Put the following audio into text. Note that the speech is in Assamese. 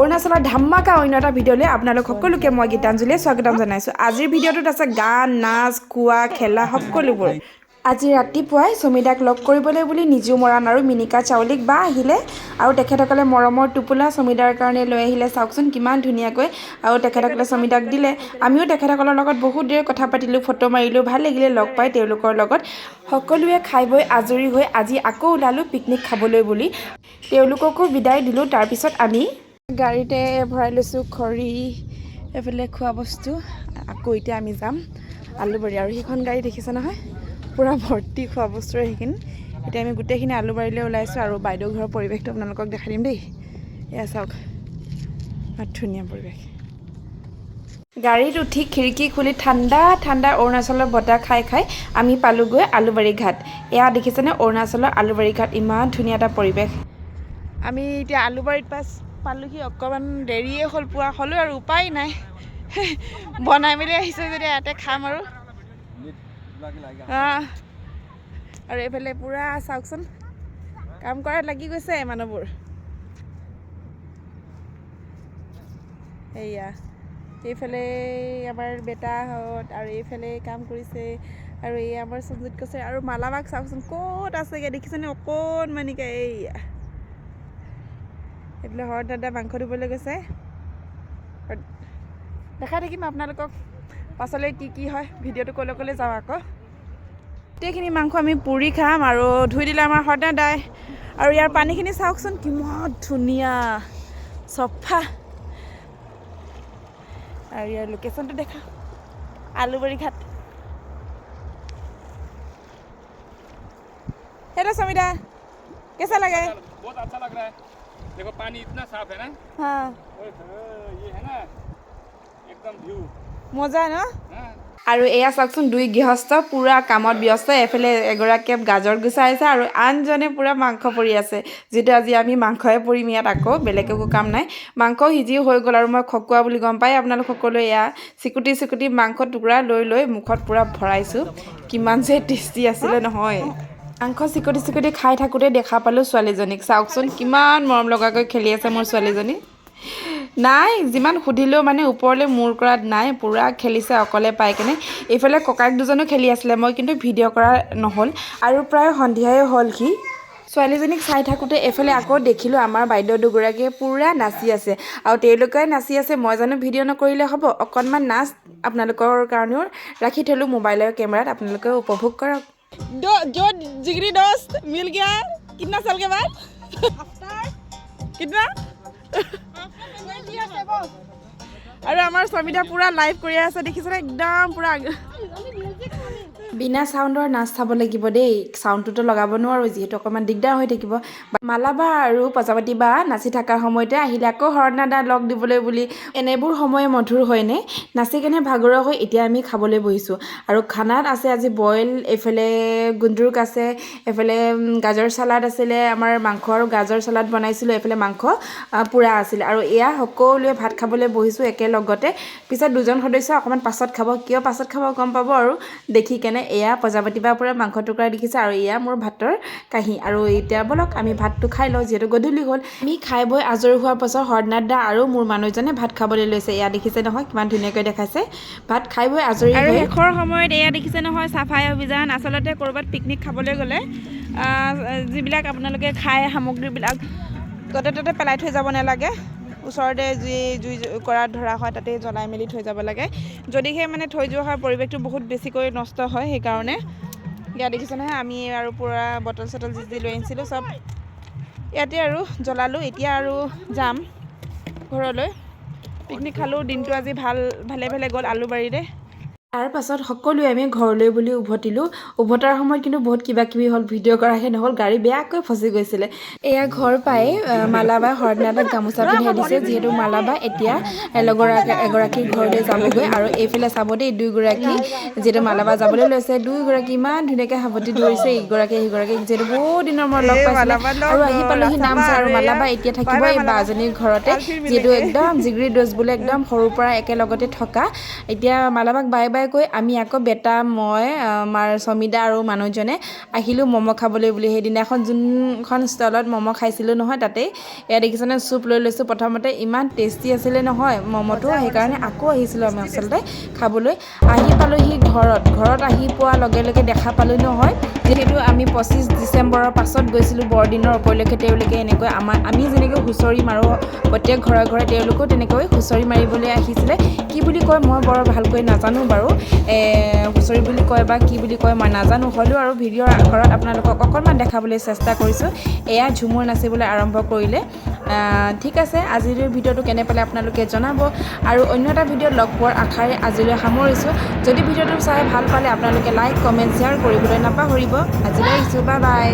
অৰুণাচলৰ ধামাকা অন্য এটা ভিডিঅ'লৈ আপোনালোক সকলোকে মই গীতাঞ্জলিয়ে স্বাগতম জনাইছোঁ। আজিৰ ভিডিঅ'টোত আছে গান নাচ কোৱা খেলা সকলোবোৰ। আজি ৰাতিপুৱাই চমিদাক লগ কৰিবলৈ বুলি নিজু মৰাণ আৰু মিনিকা চাউলিক বা আহিলে আৰু তেখেতসকলে মৰমৰ টোপোলা চমিদাৰ কাৰণে লৈ আহিলে। চাওকচোন কিমান ধুনীয়াকৈ আৰু তেখেতসকলে চমিদাক দিলে। আমিও তেখেতসকলৰ লগত বহুত দেৰি কথা পাতিলোঁ ফটো মাৰিলোঁ ভাল লাগিলে লগ পাই তেওঁলোকৰ লগত। সকলোৱে খাই বৈ আজৰি হৈ আজি আকৌ ওলালোঁ পিকনিক খাবলৈ বুলি। তেওঁলোককো বিদায় দিলোঁ। তাৰপিছত আমি গাড়ীতে ভৰাই লৈছোঁ খৰি এইফালে খোৱা বস্তু আকৌ এতিয়া আমি যাম আলুবাৰী। আৰু সেইখন গাড়ী দেখিছে নহয়? পূৰা ভৰ্তি খোৱা বস্তুৰে সেইখিনি। এতিয়া আমি গোটেইখিনি আলুবাৰীলৈ ওলাইছোঁ আৰু বাইদেউ ঘৰৰ পৰিৱেশটো আপোনালোকক দেখাই দিম দেই। এয়া চাওক ধুনীয়া পৰিৱেশ। গাড়ীত উঠি খিৰিকী খুলি ঠাণ্ডা ঠাণ্ডা অৰুণাচলৰ বতাহ খাই খাই আমি পালোঁগৈ আলুবাৰী ঘাট। এয়া দেখিছেনে? অৰুণাচলৰ আলুবাৰী ঘাট ইমান ধুনীয়া এটা পৰিৱেশ। আমি এতিয়া আলুবাৰীত পাছ পালোহি অকণমান দেৰিয়ে হ'ল পোৱা। হ'লেও আৰু উপায় নাই। বনাই মেলি আহিছোঁ যদি ইয়াতে খাম আৰু। আৰু এইফালে পূৰা চাওকচোন। কাম কৰাত লাগি গৈছে মানুহবোৰ। এইয়া এইফালে আমাৰ বেটাহঁত আৰু এইফালে কাম কৰিছে আৰু এই আমাৰ সঞ্জিত কৈছে আৰু মালাবাগ চাওকচোন ক'ত আছেগৈ দেখিছেনে? অকণমানিকৈ এইয়া। এইফালে হৰ দাদা মাংস ধুবলৈ গৈছে। দেখাই থাকিম আপোনালোকক পাছলৈ কি কি হয় ভিডিঅ'টো ক'লৈ ক'লৈ যাওঁ আকৌ। গোটেইখিনি মাংস আমি পুৰি খাম আৰু ধুই দিলে আমাৰ হৰত দাদাই আৰু ইয়াৰ পানীখিনি চাওকচোন কিমান ধুনীয়া চফা। আৰু ইয়াৰ লোকেশ্যনটো দেখা। আলুবাৰী ঘাট। হেল্ল' সমিতা কেছা লাগে? বহুত আচ্ছা লাগ। ৰা देखो पानी इतना साफ है ना হা ओए होए, ये है ना एकदम व्यू মজা ন हाँ আৰু এয়া চাওকচোন দুই গৃহস্থ পূৰা কামত ব্যস্ত এফালে এগৰাকীয়ে গাজৰ গুচাইছে আৰু আনজনে পূৰা মাংস পৰি আছে যিটো আজি আমি মাংসহে পৰিম ইয়াত আকৌ বেলেগ একো কাম নাই মাংস সিজি হৈ গ'ল আৰু মই খকুৱা বুলি গম পাই আপোনালোক সকলোৱে এয়া চিকুটি চিকুটি মাংস টুকুৰা লৈ লৈ মুখত পূৰা ভৰাইছোঁ কিমান যে টেষ্টি আছিলে নহয় মাংস চিকুটি চিকুটি খাই থাকোঁতে দেখা পালোঁ ছোৱালীজনীক। চাওকচোন কিমান মৰম লগাকৈ খেলি আছে মোৰ ছোৱালীজনী। নাই যিমান সুধিলেও মানে ওপৰলৈ মূৰ কৰাত নাই পূৰা খেলিছে অকলে পাই কেনে। এইফালে ককায়েক দুজনো খেলি আছিলে মই কিন্তু ভিডিঅ' কৰা নহ'ল। আৰু প্ৰায় সন্ধিয়াই হ'ল সি। ছোৱালীজনীক চাই থাকোঁতে এইফালে আকৌ দেখিলোঁ আমাৰ বাইদেউ দুগৰাকীয়ে পূৰা নাচি আছে। আৰু তেওঁলোকে নাচি আছে মই জানো ভিডিঅ' নকৰিলে হ'ব। অকণমান নাচ আপোনালোকৰ কাৰণেও ৰাখি থ'লোঁ মোবাইলৰ কেমেৰাত আপোনালোকে উপভোগ কৰক। जो जो जिगरी दोस्त मिल गया कितना साल के बाद कितना আৰু আমাৰ স্বামীদা পূৰা লাইভ কৰি আছে দেখিছেনে একদম পূৰা বিনা চাউণ্ডৰ নাচ চাব লাগিব দেই। চাউণ্ডটোতো লগাব নোৱাৰোঁ যিহেতু অকণমান দিগদাৰ হৈ থাকিব। মালাবা আৰু প্ৰজাপতি বা নাচি থকাৰ সময়তে আহিলে আকৌ হৰণা দা লগ দিবলৈ বুলি। এনেবোৰ সময় মধুৰ হয়নে? নাচি কেনে ভাগৰুৱা হৈ এতিয়া আমি খাবলৈ বহিছোঁ। আৰু খানাত আছে আজি বইল এইফালে গুণ্ড্ৰুক আছে এইফালে গাজৰ চালাড আছিলে আমাৰ মাংস আৰু গাজৰ চালাড বনাইছিলোঁ এইফালে মাংস পোৰা আছিলে। আৰু এয়া সকলোৱে ভাত খাবলৈ বহিছোঁ একেলগতে। পিছত দুজন সদস্য অকণমান পাছত খাব। কিয় পাছত খাব গম পাব আৰু দেখি কেনে এয়া প্ৰজাপতি বা পূৰা মাংস টুকুৰা দেখিছে আৰু এয়া মোৰ ভাতৰ কাঁহী। আৰু এতিয়া ব'লক আমি ভাতটো খাই লওঁ যিহেতু গধূলি হ'ল। আমি খাই বৈ আজৰি হোৱাৰ পাছত হৰনাথ দা আৰু মোৰ মানুহজনে ভাত খাবলৈ লৈছে। এয়া দেখিছে নহয় কিমান ধুনীয়াকৈ দেখাইছে। ভাত খাই বৈ আজৰি আৰু শেষৰ সময়ত এয়া দেখিছে নহয় চাফাই অভিযান। আচলতে ক'ৰবাত পিকনিক খাবলৈ গ'লে যিবিলাক আপোনালোকে খাই সামগ্ৰীবিলাক য'তে ত'তে পেলাই থৈ যাব নালাগে। ওচৰতে যি জুই কৰা ধৰা হয় তাতেই জ্বলাই মেলি থৈ যাব লাগে। যদিহে মানে থৈ যোৱা হয় পৰিৱেশটো বহুত বেছিকৈ নষ্ট হয় সেইকাৰণে। ইয়াত দেখিছে নহয় আমি আৰু পূৰা বটল চটল যি যি লৈ আনিছিলোঁ চব ইয়াতে আৰু জ্বলালোঁ। এতিয়া আৰু যাম ঘৰলৈ। পিকনিক খালোঁ। দিনটো আজি ভাল ভালে ভালে গ'ল আলুবাৰীতে তাৰ পাছত সকলোৱে আমি ঘৰলৈ বুলি উভতিলোঁ। উভতাৰ সময়ত কিন্তু বহুত কিবা কিবি হ'ল ভিডিঅ' কৰাহে নহ'ল গাড়ী বেয়াকৈ ফচি গৈছিলে। এয়া ঘৰ পাই আহ, মালাবাই হৰদিনাথক গামোচা পিন্ধাই দিছে যিহেতু মালাবা এতিয়া লগৰাকী এগৰাকীৰ ঘৰলৈ যাবগৈ আৰু এইফালে চাব দেই দুয়োগৰাকী যিহেতু মালাবা যাবলৈ লৈছে দুয়োগৰাকী ইমান ধুনীয়াকৈ সাৱটি ধৰিছে ইগৰাকী সিগৰাকীক যিহেতু বহুত দিনৰ মূৰত লগ পাইছিলে আৰু আহি পালোহি নামচাই আৰু মালাবা এতিয়া থাকিব এই বাজনীৰ ঘৰতে যিহেতু একদম জিগৰি ড'জ বোলে একদম সৰুৰ পৰা একেলগতে থকা। এতিয়া মালাবাক বাই বাই কৈ আমি আকৌ বেটা মই আমাৰ চমিদা আৰু মানুহজনে আহিলোঁ ম'ম' খাবলৈ বুলি। সেইদিনাখন যোনখন ষ্টলত ম'ম' খাইছিলোঁ নহয় তাতেই এয়া দেখিছেনে চুপ লৈ লৈছোঁ। প্ৰথমতে ইমান টেষ্টি আছিলে নহয় ম'ম'টো সেইকাৰণে আকৌ আহিছিলোঁ আমি আচলতে খাবলৈ। আহি পালোঁহি ঘৰত। ঘৰত আহি পোৱাৰ লগে লগে দেখা পালোঁ নহয় যিহেতু আমি পঁচিছ ডিচেম্বৰৰ পাছত গৈছিলোঁ বৰদিনৰ উপলক্ষে। তেওঁলোকে এনেকৈ আমাৰ আমি যেনেকৈ হুঁচৰি মাৰোঁ প্ৰত্যেক ঘৰে ঘৰে তেওঁলোকেও তেনেকৈ হুঁচৰি মাৰিবলৈ আহিছিলে। কি বুলি কয় মই বৰ ভালকৈ নাজানো বাৰু। হুঁচৰি বুলি কয় বা কি বুলি কয় মই নাজানো হ'লেও আৰু ভিডিঅ'ৰ আখৰত আপোনালোকক অকণমান দেখাবলৈ চেষ্টা কৰিছোঁ। এয়া ঝুমুৰ নাচিবলৈ আৰম্ভ কৰিলে। ঠিক আছে আজিৰ ভিডিঅ'টো কেনে পালে আপোনালোকে জনাব। আৰু অন্য এটা ভিডিঅ'ত লগ পোৱাৰ আশাৰে আজিলৈ সামৰিছোঁ। যদি ভিডিঅ'টো চাই ভাল পালে আপোনালোকে লাইক কমেণ্ট শ্বেয়াৰ কৰিবলৈ নাপাহৰিব। আজিলৈ আহিছোঁ বাই বাই